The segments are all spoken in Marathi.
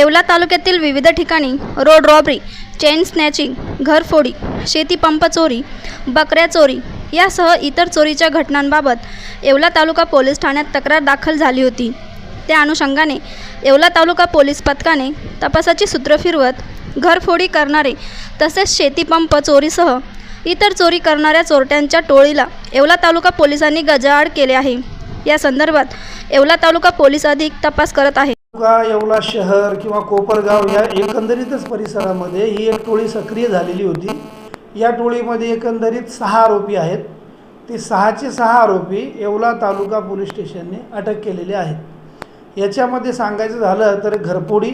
येवला तालुक्यातील विविध ठिकाणी रोड रॉबरी चेन स्नॅचिंग घरफोडी शेतीपंप चोरी बकऱ्या चोरी यासह इतर चोरीच्या घटनांबाबत येवला तालुका पोलीस ठाण्यात तक्रार दाखल झाली होती. त्या अनुषंगाने येवला तालुका पोलीस पथकाने तपासाची सूत्र फिरवत घरफोडी करणारे तसेच शेतीपंप चोरीसह इतर चोरी करणाऱ्या चोरट्यांच्या टोळीला येवला तालुका पोलिसांनी गजाआड केले आहे. या संदर्भात येवला तालुका पोलीस अधिक तपास करत आहे. तालुका येवला शहर किंवा कोपरगाव या एकंदरीतच परिसरामध्ये ही एक टोळी सक्रिय झालेली होती. या टोळीमध्ये एकंदरीत सहा आरोपी आहेत. ते सहाचे सहा आरोपी येवला तालुका पोलीस स्टेशनने अटक केलेले आहेत. याच्यामध्ये सांगायचं झालं तर घरपोडी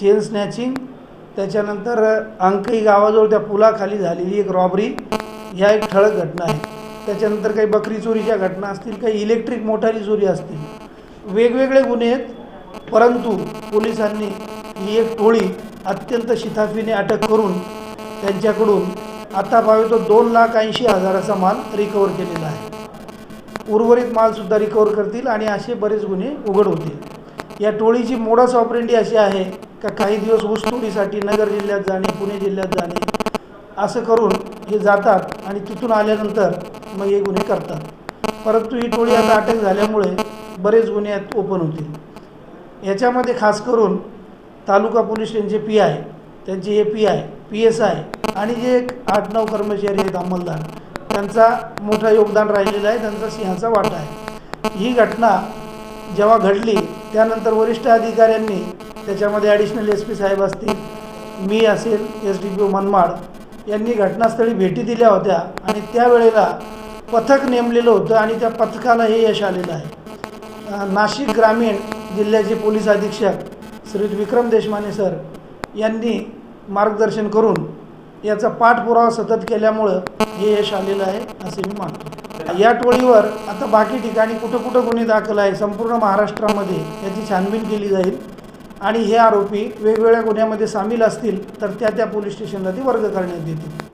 चेन स्नॅचिंग त्याच्यानंतर अंकई गावाजवळ त्या पुलाखाली झालेली एक रॉबरी ह्या एक ठळक घटना आहे त्याच्यानंतर काही बकरी चोरीच्या घटना असतील काही इलेक्ट्रिक मोटारी चोरी असतील. वेगवेगळे गुन्हे आहेत. परंतु पोलिसांनी ही एक टोळी अत्यंत शिथाफीने अटक करून त्यांच्याकडून आता पावे तो दोन लाख ऐंशी हजाराचा माल रिकवर केलेला आहे. उर्वरित मालसुद्धा रिकवर करतील आणि असे बरेच गुन्हे उघड होतील. या टोळीची मोडस ऑपरेंडी अशी आहे का काही दिवस ऊसतोडीसाठी नगर जिल्ह्यात जाणे पुणे जिल्ह्यात जाणे असं करून हे जातात आणि तिथून आल्यानंतर मग हे गुन्हे करतात. परंतु ही टोळी आता अटक झाल्यामुळे बरेच गुन्हे ओपन होतील. याच्यामध्ये खास करून तालुका पोलीस स्टेशनचे पी आय त्यांचे हे P I P S I आणि जे एक आठ नऊ कर्मचारी आहेत अंमलदार त्यांचा मोठा योगदान राहिलेलं आहे त्यांचा सिंहाचा वाटा आहे. ही घटना जेव्हा घडली त्यानंतर वरिष्ठ अधिकाऱ्यांनी त्याच्यामध्ये ॲडिशनल एस पी साहेब असतील मी असेल S D P O Manmad यांनी घटनास्थळी भेटी दिल्या होत्या आणि त्यावेळेला पथक नेमलेलं होतं आणि त्या पथकाला हे यश आलेलं आहे. नाशिक ग्रामीण जिल्ह्याचे पोलीस अधीक्षक श्री विक्रम देशमाने सर यांनी मार्गदर्शन करून याचा पाठपुरावा सतत केल्यामुळं हे यश आलेलं आहे असे मी मानतो. या टोळीवर आता बाकी ठिकाणी कुठं कुठं गुन्हे दाखल आहे संपूर्ण महाराष्ट्रामध्ये याची छानबीन केली जाईल. आणि हे आरोपी वेगवेगळ्या गुन्ह्यामध्ये सामील असतील तर त्या त्या पोलीस स्टेशनला ती वर्ग करण्यात येतील.